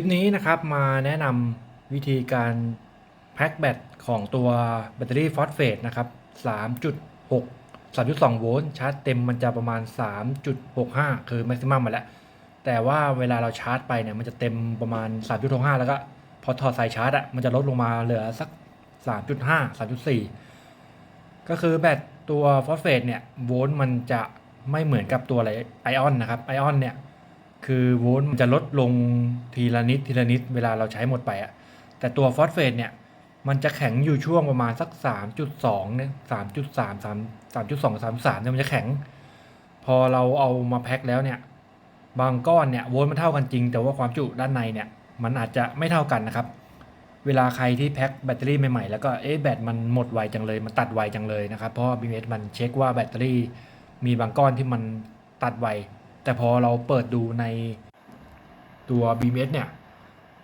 ลิปนี้นะครับมาแนะนำวิธีการแพ็คแบตของตัวแบตเตอรี่ฟอสเฟตนะครับ 3.6 3.2 โวลต์ชาร์จเต็มมันจะประมาณ 3.65 คือแม็กซิมัมมาแล้ว แต่ว่าเวลาเราชาร์จไปเนี่ยมันจะเต็มประมาณ 3.65 แล้วก็พอถอดสายชาร์จอะมันจะลดลงมาเหลือสัก 3.5 3.4 ก็คือแบตตัวฟอสเฟตเนี่ยโวลต์มันจะไม่เหมือนกับตัวไอออนนะครับไอออนเนี่ย คือโวลต์มันจะลดลงทีละนิดทีละนิดเวลาเราใช้หมดไปอะแต่ตัวฟอสเฟตเนี่ยมันจะแข็งอยู่ช่วงประมาณสัก 3.2เนี่ย3.3 3 3.2 3.3เนี่ยมันจะแข็ง พอเราเอามาแพ็คแล้วเนี่ย บางก้อนเนี่ยโวลต์มันเท่ากันจริง แต่ว่าความจุด้านในเนี่ย มันอาจจะไม่เท่ากันนะครับ เวลาใครที่แพ็คแบตเตอรี่ใหม่ๆแล้วก็เอ๊ะแบตมันหมดไวจังเลย มันตัดไวจังเลยนะครับ เพราะบีเอสมันเช็คว่าแบตเตอรี่มีบางก้อนที่มันตัดไว แต่พอเราเปิดดูในตัว BMS เนี่ย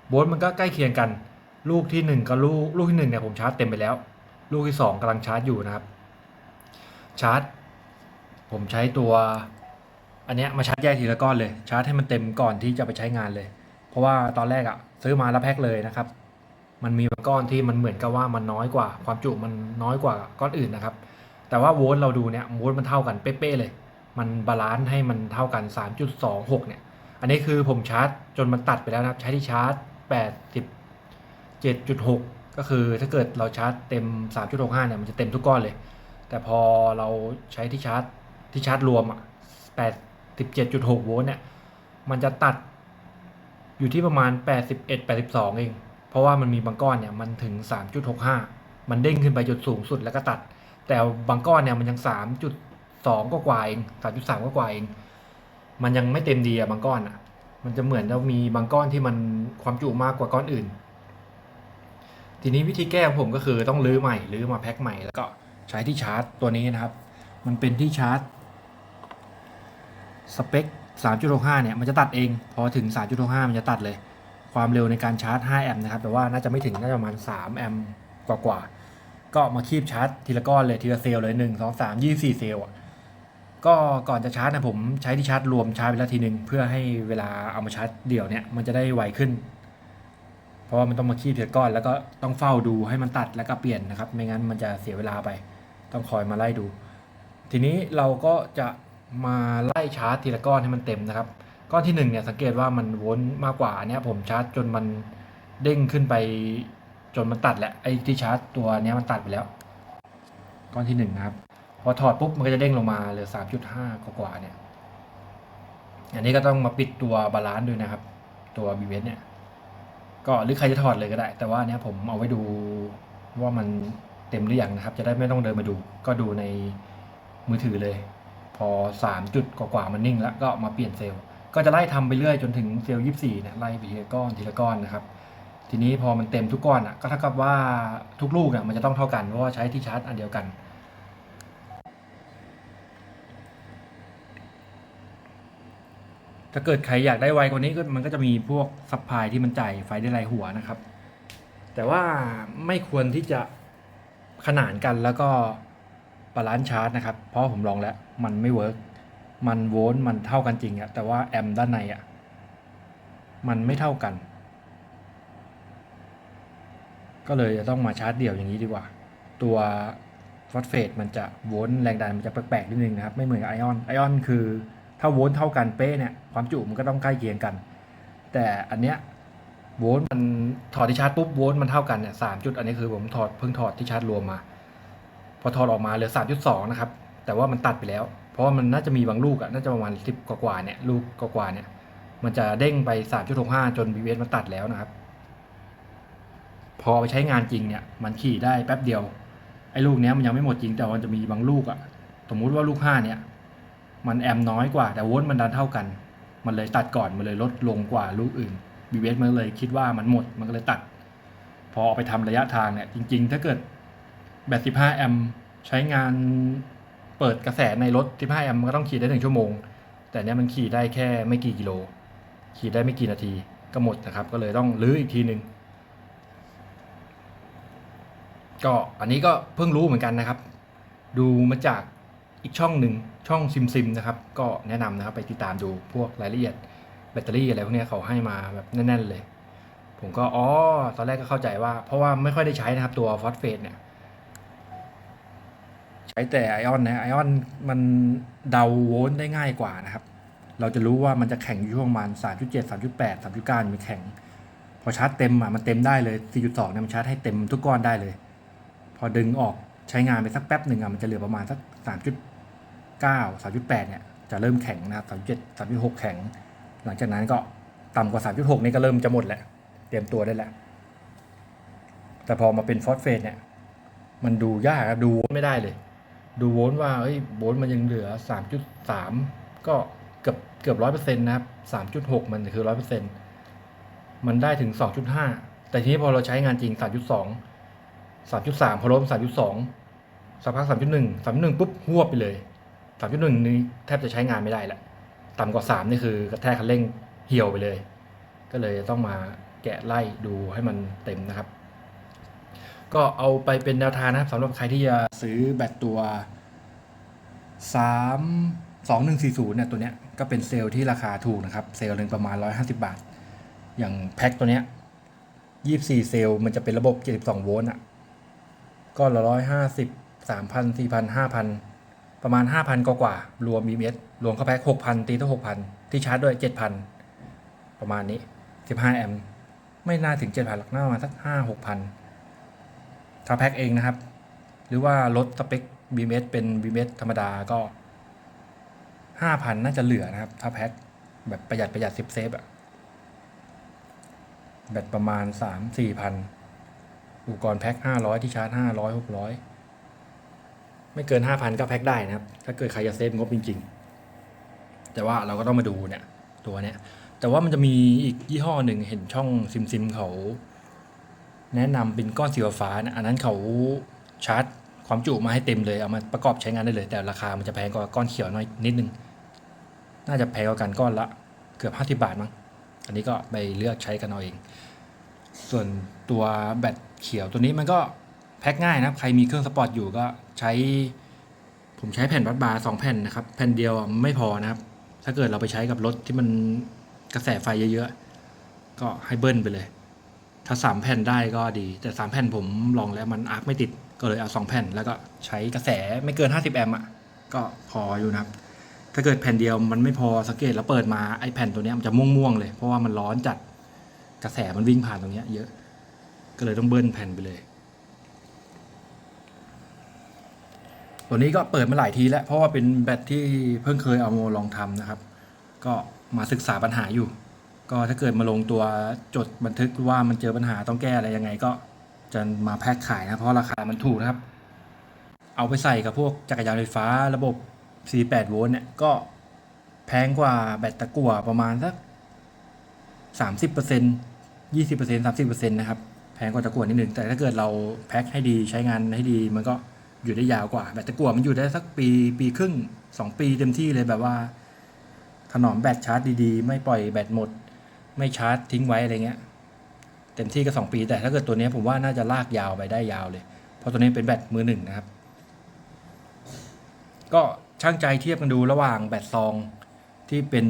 โวลต์มันก็ใกล้เคียงกัน ลูกที่ 1 กับลูกลูกที่1เนี่ยผมชาร์จเต็มไปแล้ว ลูกที่ 2กำลังชาร์จอยู่นะครับ ชาร์จ ผมใช้ตัว อันเนี้ยมาชาร์จแยกทีละก้อนเลย ชาร์จให้มันเต็มก่อนที่จะไปใช้งานเลย เพราะว่าตอนแรกอะซื้อมาแล้วแพ็คเลยนะครับ มันมีบางก้อนที่มันเหมือนกับว่ามันน้อยกว่า ความจุมันน้อยกว่าก้อนอื่นนะครับ แต่ว่าโวลต์เราดูเนี่ยโวลต์มันเท่ากันเป๊ะๆเลย มันบาลานซ์ให้มันเท่ากัน 3.26 เนี่ย อันนี้คือผมชาร์จจนมันตัดไปแล้วนะครับ ใช้ที่ชาร์จ 87.6 ก็คือถ้าเกิดเราชาร์จเต็ม 3.65 เนี่ย มันจะเต็มทุกก้อนเลย แต่พอเราใช้ที่ชาร์จที่ชาร์จรวมอะ87.6 โวลต์เนี่ย มันจะตัดอยู่ที่ประมาณ 81 82 เอง เพราะว่ามันมีบางก้อนเนี่ย มันถึง 3.65 มันเด้งขึ้นไปจนสูงสุดแล้วก็ตัด แต่บางก้อนเนี่ยมันยัง 3 สองก็กว่าเองสามจุดสามก็กว่าเอง มันยังไม่เต็มดีอะบางก้อนอะมันจะเหมือนจะมีบางก้อนที่มันความจุมากกว่าก้อนอื่น ทีนี้วิธีแก้ของผมก็คือต้องรื้อใหม่รื้อมาแพ็คใหม่แล้วก็ใช้ที่ชาร์จตัวนี้นะครับ มันเป็นที่ชาร์จสเปค 3.65 เนี่ย มันจะตัดเอง พอถึง 3.65 มันจะตัดเลย ความเร็วในการชาร์จ 5 แอมป์นะครับ แต่ว่าน่าจะไม่ถึง น่าจะประมาณ 3 แอมป์กว่าๆ ก็มาคีบชาร์จทีละก้อนเลย ทีละเซลล์เลย 1 2 3 24 เซลล์อะ ก็ก่อนจะชาร์จนะผมใช้ที่ชาร์จรวมชาร์จไปแล้วทีหนึ่งเพื่อให้เวลาเอามาชาร์จเดี่ยวเนี่ยมันจะได้ไวขึ้น เพราะว่ามันต้องมาคีบทีละก้อน แล้วก็ต้องเฝ้าดูให้มันตัดแล้วก็เปลี่ยนนะครับ ไม่งั้นมันจะเสียเวลาไป ต้องคอยมาไล่ดู ทีนี้เราก็จะมาไล่ชาร์จทีละก้อนให้มันเต็มนะครับ ก้อนที่หนึ่งเนี่ยสังเกตว่ามันวนมากกว่าอันเนี้ยผมชาร์จจนมันเด้งขึ้นไปจนมันตัดแหละไอ้ที่ชาร์จตัวเนี้ยมันตัดไปแล้ว ก้อนที่หนึ่งนะครับ อถอดปุ๊บมันก็จะเด้งลงมาเหลือ 3.5 กว่าๆเนี่ย อันนี้ก็ต้องมาปิดตัวบาลานซ์ด้วยนะครับ ตัวบีเเนี่ย ก็หรือใครจะถอดเลยก็ได้ แต่ว่าเนี้ยผมเอาไว้ดูว่ามันเต็มหรือยังนะครับ จะได้ไม่ต้องเดินมาดู ก็ดูในมือถือเลย พอ 3 จุดกว่าๆมันนิ่งแล้วก็มาเปลี่ยนเซลล์ก็จะไล่ทำไปเรื่อยจนถึงเซลล์24เนี่ยไล่ไปทีละก้อนทีละก้อนนะครับ ทีนี้พอมันเต็มทุกก้อนอะก็เท่ากับว่าทุกลูกเนี่ยมันจะต้องเท่ากันเพราะว่าใช้ที่ชาร์จอันเดียวกัน ถ้าเกิดใครอยากได้ไวกว่านี้ก็มันก็จะมีพวกซัพพลายที่มันจ่ายไฟได้รายหัวนะครับ แต่ว่าไม่ควรที่จะขนานกันแล้วก็บาลานซ์ชาร์จนะครับ เพราะผมลองแล้วมันไม่เวิร์กมันโวลต์มันเท่ากันจริงอะแต่ว่าแอมป์ด้านในอะมันไม่เท่ากัน ก็เลยจะต้องมาชาร์จเดี่ยวอย่างนี้ดีกว่า ตัวฟอสเฟตมันจะโวลต์แรงดันมันจะแปลกๆนิดนึงนะครับ ไม่เหมือนกับไอออนไอออนคือ ถ้าโวลต์เท่ากันเป๊ะเนี่ยความจุมันก็ต้องใกล้เคียงกัน แต่อันเนี้ยโวลต์มันถอดที่ชาร์จปุ๊บโวลต์มันเท่ากันเนี่ยสามจุดอันนี้คือผมถอดเพิ่งถอดที่ชาร์จรวมมา พอถอดออกมาเหลือสามจุดสองนะครับแต่ว่ามันตัดไปแล้ว เพราะมันน่าจะมีบางลูกอะน่าจะประมาณสิบกว่าเนี่ยลูกกว่าเนี่ยมันจะเด้งไปสามจุดหกห้าจน BBS มันตัดแล้วนะครับ พอไปใช้งานจริงเนี่ย มันขี่ได้แป๊บเดียว ไอ้ลูกเนี้ยมันยังไม่หมดจริงแต่มันจะมีบางลูกอะสมมุติว่าลูกห้าเนี่ย มันแอมน้อยกว่า แต่โวลต์มันดันเท่ากัน มันเลยตัดก่อนมันเลยลดลงกว่าลูกอื่น BBS มันเลยคิดว่ามันหมดมันก็เลยตัด พอเอาไปทำระยะทางเนี่ยจริง ๆ ถ้าเกิดแบต15แอมใช้งานเปิดกระแสในรถ15แอมมันก็ต้องขี่ได้หนึ่งชั่วโมง แต่เนี้ยมันขี่ได้แค่ไม่กี่กิโล ขี่ได้ไม่กี่นาทีก็หมดนะครับ ก็เลยต้องรื้ออีกทีหนึ่งก็อันนี้ก็เพิ่งรู้เหมือนกันนะครับ ดูมาจาก อีกช่องหนึ่งช่องซิมซิมนะครับก็แนะนำนะครับไปติดตามดูพวกรายละเอียดแบตเตอรี่อะไรพวกนี้เขาให้มาแบบแน่น ๆ เลย ผมก็อ๋อตอนแรกก็เข้าใจว่า เพราะว่าไม่ค่อยได้ใช้นะครับตัวฟอสเฟตเนี่ยใช้แต่ไอออนนะไอออนมันเดาโวลต์ได้ง่ายกว่านะครับ เราจะรู้ว่ามันจะแข่งอยู่ช่วงประมาณ3.7 3.8 3.9มีแข่งพอชาร์จเต็มอะมันเต็มได้เลย 4.2เนี่ยมันชาร์จให้เต็มทุกก้อนได้เลย พอดึงออกใช้งานไปสักแป๊บหนึ่งอะมันจะเหลือประมาณสัก 3.9 3.8เนี่ยจะเริ่มแข็งนะครับ3.7 3.6 แข็ง หลังจากนั้นก็ต่ำกว่า 3.6 นี่ก็เริ่มจะหมดแหละเตรียมตัวได้แล้ว แต่พอมาเป็นฟอสเฟตเนี่ย มันดูยากครับดูโวลต์ไม่ได้เลย ดูโวลต์ว่าเอ้ยโวลต์มันยังเหลือ 3.3 ก็เกือบเกือบร้อยเปอร์เซ็นต์นะครับ 3.6 มันคือร้อยเปอร์เซ็นต์มันได้ถึง 2.5 แต่ทีนี้พอเราใช้งานจริง 3.2 3.3 พอลบ3.2สักพัก3.1 3.1ปุ๊บหัวไปเลย 3.1นี้แทบจะใช้งานไม่ได้ละต่ำกว่า3นี่คือกระแทกคันเร่งเหี่ยวไปเลย ก็เลยต้องมาแกะไล่ดูให้มันเต็มนะครับ ก็เอาไปเป็นแนวทางนะครับสำหรับใครที่จะซื้อแบตตัว3 2 1 4 0เนี่ยตัวเนี้ยก็เป็นเซลล์ที่ราคาถูกนะครับ เซลล์หนึ่งประมาณ150บาท อย่างแพ็คตัวเนี้ย24เซลล์มันจะเป็นระบบ72โวลต์อะก็ละ150 3,000 4,000 5,000 ประมาณ 5,000 กว่ากว่ารวม BMS รวมเข้าแพ็ค6,000 ตีตั้ง6,000 ที่ชาร์จด้วย 7,000 ประมาณนี้ 15 แอมป์ไม่น่าถึง 7,000หรอกน่าประมาณสัก5 6,000 ถ้าแพ็คเองนะครับ หรือว่าลดสเปค BMS เป็น BMS ธรรมดาก็ห้าพันน่าจะเหลือนะครับ ถ้าแพ็คแบบประหยัดประหยัดสิบเซฟอะแบตประมาณสามสี่พันอุปกรณ์แพ็คห้าร้อยที่ชาร์จห้าร้อยหกร้อย ไม่เกินห้าพันก็แพ็คได้นะครับ ถ้าเกิดใครจะเซฟงบจริงๆ แต่ว่าเราก็ต้องมาดูเนี่ยตัวเนี้ย แต่ว่ามันจะมีอีกยี่ห้อหนึ่งเห็นช่องซิมซิมเขา แนะนำเป็นก้อนสีฟ้านะอันนั้นเขาชาร์จความจุมาให้เต็มเลย เอามาประกอบใช้งานได้เลย แต่ราคามันจะแพงกว่าก้อนเขียวน้อยนิดนึง น่าจะแพงกว่ากันก้อนละเกือบ 50 บาทมั้ง อันนี้ก็ไปเลือกใช้กันเอาเอง ส่วนตัวแบตเขียวตัวนี้มันก็ พ็คง่ายนะครับใครมีเครื่องสปอร์ตอยู่ก็ใช้ ผมใช้แผ่นวัดบาร์สองแผ่นนะครับ แผ่นเดียวไม่พอนะครับ ถ้าเกิดเราไปใช้กับรถที่มันกระแสไฟเยอะๆ ก็ให้เบิ้ลไปเลย ถ้าสามแผ่นได้ก็ดี แต่สามแผ่นผมลองแล้วมันอาร์คไม่ติด ก็เลยเอาสองแผ่น แล้วก็ใช้กระแสไม่เกิน 50 แอมป์อะก็พออยู่นะครับ ถ้าเกิดแผ่นเดียวมันไม่พอสังเกตแล้วเปิดมาไอแผ่นตัวนี้มันจะม่วงๆเลย เพราะว่ามันร้อนจัดกระแสมันวิ่งผ่านตรงนี้เยอะ ก็เลยต้องเบิ้ลแผ่นไปเลย ตัวนี้ก็เปิดมาหลายทีแล้ว เพราะว่าเป็นแบตที่เพิ่งเคยเอามาลองทำนะครับ ก็มาศึกษาปัญหาอยู่ ก็ถ้าเกิดมาลงตัวจดบันทึกว่ามันเจอปัญหาต้องแก้อะไรยังไงก็จะมาแพ็คขายนะเพราะราคามันถูกนะครับ เอาไปใส่กับพวกจักรยานไฟฟ้าระบบ 48 โวลต์เนี่ยก็แพงกว่าแบตตะกั่วประมาณสัก 30% 20% 30%นะครับ แพงกว่าตะกั่วนิดหนึ่งแต่ถ้าเกิดเราแพ็คให้ดีใช้งานให้ดีมันก็ อยู่ได้ยาวกว่า แบตตะกั่วมันอยู่ได้สักปีปีครึ่ง2ปีเต็มที่เลยแบบว่า ถนอมแบตชาร์จดีๆ ไม่ปล่อยแบตหมด ไม่ชาร์จทิ้งไว้อะไรเงี้ย เต็มที่ก็สองปี แต่ถ้าเกิดตัวนี้ผมว่าน่าจะลากยาวไปได้ยาวเลย เพราะตัวนี้เป็นแบตมือหนึ่งนะครับ ก็ช่างใจเทียบกันดูระหว่างแบตซองที่เป็น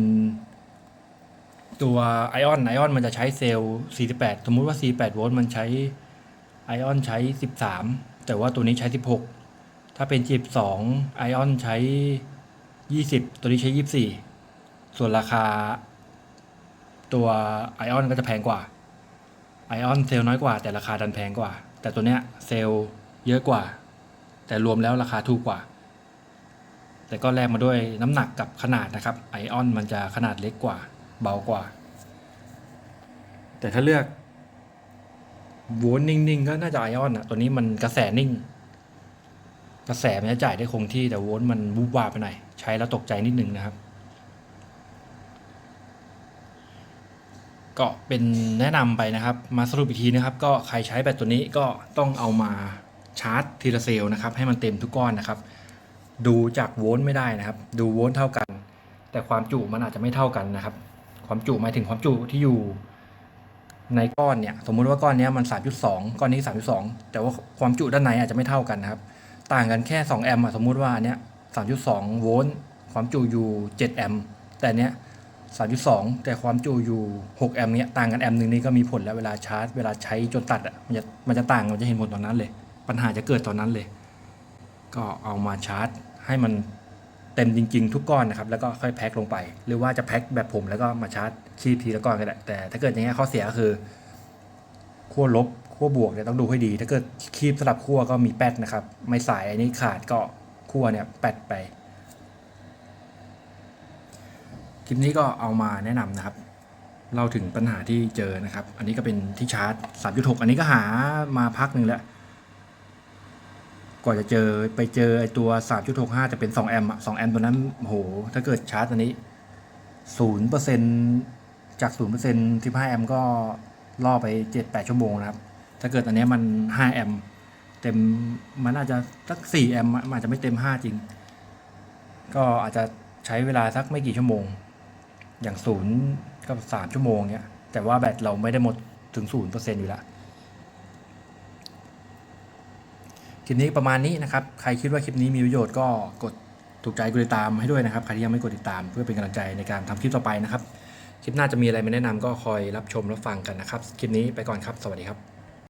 ตัวไอออนไอออนมันจะใช้เซลล์ 48 สมมุติว่า 48 โวลต์ มันใช้ไอออนใช้ 13 แต่ว่าตัวนี้ใช้ 16 ถ้าเป็น 12ไอออนใช้ 20 ตัวนี้ใช้ 24 ส่วนราคา ตัวไอออนก็จะแพงกว่าไอออนเซลล์น้อยกว่า แต่ราคาดันแพงกว่า แต่ตัวเนี้ยเซลล์เยอะกว่า แต่รวมแล้วราคาถูกกว่า แต่ก็แลกมาด้วยน้ำหนักกับขนาดนะครับ ไอออนมันจะขนาดเล็กกว่า เบากว่า แต่ถ้าเลือก วลต์นิ่งๆ ก็น่าจะไอออนอะตัวนี้มันกระแสนิ่ง กระแสมันจะจ่ายได้คงที่แต่วลต์มันวูบวาไปหน่อยใช้แล้วตกใจนิดนึงนะครับ ก็เป็นแนะนำไปนะครับ มาสรุปอีกทีนะครับ ก็ใครใช้แบตตัวนี้ก็ต้องเอามาชาร์จทีละเซลล์นะครับ ให้มันเต็มทุกก้อนนะครับ ดูจากโวลต์ไม่ได้นะครับ ดูโวลต์เท่ากัน แต่ความจุมันอาจจะไม่เท่ากันนะครับ ความจุหมายถึงความจุที่อยู่ ในก้อนเนี่ยสมมุติว่าก้อนนี้มัน 3.2 ก้อนนี้ 3.2 แต่ว่าความจุด้านในอาจจะไม่เท่ากันนะครับ ต่างกันแค่ 2 แอมป์สมมุติว่าอันเนี้ย 3.2 โวลต์ความจุอยู่ 7 แอมป์แต่เนี้ย 3.2 แต่ความจุอยู่ 6 แอมป์เนี้ยต่างกันแอมป์หนึ่งนี่ก็มีผลแล้วเวลาชาร์จ เวลาใช้จนตัดอะมันจะมันจะต่างมันจะเห็นผลตอนนั้นเลย ปัญหาจะเกิดตอนนั้นเลย ก็เอามาชาร์จให้มัน เต็มจริง ๆ ทุกก้อนนะครับแล้วก็ค่อยแพ็คลงไป หรือว่าจะแพ็คแบบผมแล้วก็มาชาร์จคีบทีละก้อนก็ได้แต่ถ้าเกิดอย่างเงี้ยข้อเสียก็คือขั้วลบขั้วบวกเนี่ยต้องดูให้ดี ถ้าเกิดคีบสลับขั้วก็มีแปดนะครับ ไม่สายอันนี้ขาดก็ขั้วเนี่ยแปดไปคลิปนี้ก็เอามาแนะนำนะครับเล่าถึงปัญหาที่เจอนะครับ อันนี้ก็เป็นที่ชาร์จ 3.6 อันนี้ก็หามาพักหนึ่งแล้ว กว่าจะเจอไปเจอไอตัว 3.65 จะเป็น 2 แอมป์อะ2แอมป์ตัวนั้นโห ถ้าเกิดชาร์จอันนี้ 0%จาก 0% 15 แอมป์ก็ล่อไป 7-8 ชั่วโมงนะครับ ถ้าเกิดอันนี้มัน 5 แอมป์เต็มมันอาจจะสัก 4 แอมป์อะมันอาจจะไม่เต็ม 5 จริง ก็อาจจะใช้เวลาสักไม่กี่ชั่วโมง อย่างศูนย์ก็สามชั่วโมงเนี้ย แต่ว่าแบตเราไม่ได้หมดถึงศูนย์เปอร์เซ็นอยู่แล้ว คลิปนี้ประมาณนี้นะครับ ใครคิดว่าคลิปนี้มีประโยชน์ก็กดถูกใจกดติดตามให้ด้วยนะครับ ใครที่ยังไม่กดติดตามเพื่อเป็นกำลังใจในการทำคลิปต่อไปนะครับ คลิปหน้าจะมีอะไรมาแนะนำก็คอยรับชมรับฟังกันนะครับ คลิปนี้ไปก่อนครับ สวัสดีครับ